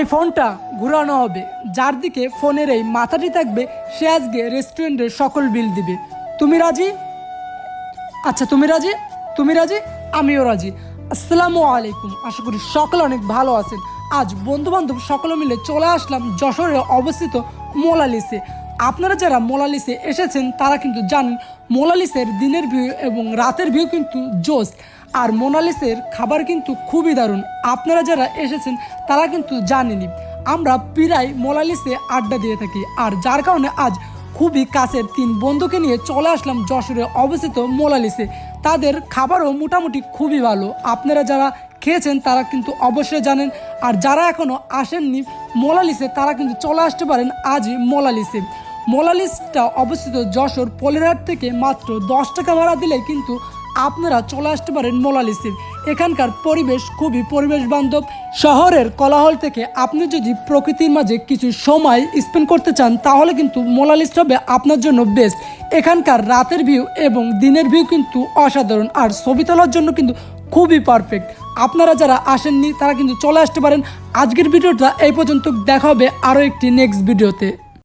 এই ফোনটা ঘুরানো হবে। যার দিকে ফোনের এই মাথাটি থাকবে, সে আজকে রেস্টুরেন্টের সকল বিল দিবে। তুমি রাজি? আচ্ছা তুমি রাজি? তুমি রাজি? আমিও রাজি। আসসালামু আলাইকুম। আশা করি সকলে অনেক ভালো আছেন। আজ বন্ধু বান্ধব সকলে মিলে চলে আসলাম যশোরে অবস্থিত মোলালিসে। আপনারা যারা মোলালিসে এসেছেন, তারা কিন্তু জানেন, মোলালিসের দিনের ভিউ এবং রাতের ভিউ কিন্তু জোস। আর মোনালিসের খাবার কিন্তু খুবই দারুণ। আপনারা যারা এসেছেন, তারা কিন্তু জানেনই। আমরা প্রায় মোলালিসে আড্ডা দিয়ে থাকি, আর যার কারণে আজ খুবই কাছের তিন বন্ধুকে নিয়ে চলে আসলাম যশোরে অবস্থিত মোলালিসে তাদের খাবারও মোটামুটি খুবই ভালো। আপনারা যারা খেয়েছেন, তারা কিন্তু অবশ্যই জানেন। আর যারা এখনও আসেননি মোলালিসে তারা কিন্তু চলে আসতে পারেন আজই মোলালিসে মোলালিসটা অবস্থিত যশোর পলেরহাট থেকে মাত্র দশ টাকা ভাড়া দিলে কিন্তু আপনারা চলে আসতে পারেন মোলালিসে এখানকার পরিবেশ খুবই পরিবেশ বান্ধব শহরের কোলাহল থেকে আপনি যদি প্রকৃতির মাঝে কিছু সময় স্পেন্ড করতে চান, তাহলে কিন্তু মোলালিস হবে আপনার জন্য বেস্ট এখানকার রাতের ভিউ এবং দিনের ভিউ কিন্তু অসাধারণ। আর ছবি তোলার জন্য কিন্তু খুবই পারফেক্ট আপনারা যারা আসেননি, তারা কিন্তু চলে আসতে পারেন। আজকের ভিডিওটা এই পর্যন্ত। দেখা হবে আরও একটি নেক্সট ভিডিওতে